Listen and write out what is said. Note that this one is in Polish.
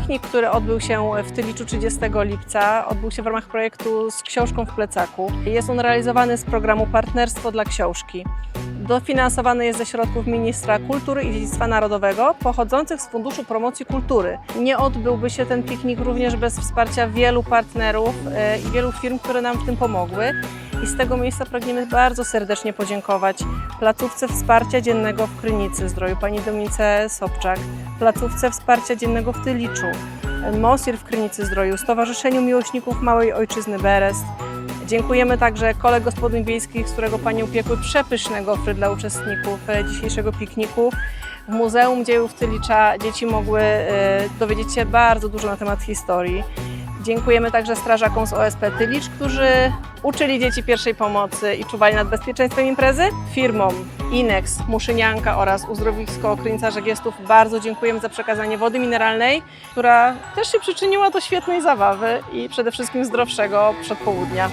Piknik, który odbył się w Tyliczu 30 lipca, odbył się w ramach projektu z książką w plecaku. Jest on realizowany z programu Partnerstwo dla Książki. Dofinansowany jest ze środków Ministra Kultury i Dziedzictwa Narodowego pochodzących z Funduszu Promocji Kultury. Nie odbyłby się ten piknik również bez wsparcia wielu partnerów e, i wielu firm, które nam w tym pomogły. I z tego miejsca pragniemy bardzo serdecznie podziękować placówce wsparcia dziennego w Krynicy Zdroju, pani Dominice Sobczak, placówce wsparcia dziennego w Tyliczu, Mosir w Krynicy Zdroju, Stowarzyszeniu Miłośników Małej Ojczyzny Berest. Dziękujemy także kole gospodyń wiejskich, z którego Panie upiekły przepyszne gofry dla uczestników e, dzisiejszego pikniku. W Muzeum Dziejów Tylicza dzieci mogły e, dowiedzieć się bardzo dużo na temat historii. Dziękujemy także strażakom z OSP Tylicz, którzy uczyli dzieci pierwszej pomocy i czuwali nad bezpieczeństwem imprezy. Firmom Inex, Muszynianka oraz Uzdrowisko Krynica Żegiestów bardzo dziękujemy za przekazanie wody mineralnej, która też się przyczyniła do świetnej zabawy i przede wszystkim zdrowszego przedpołudnia.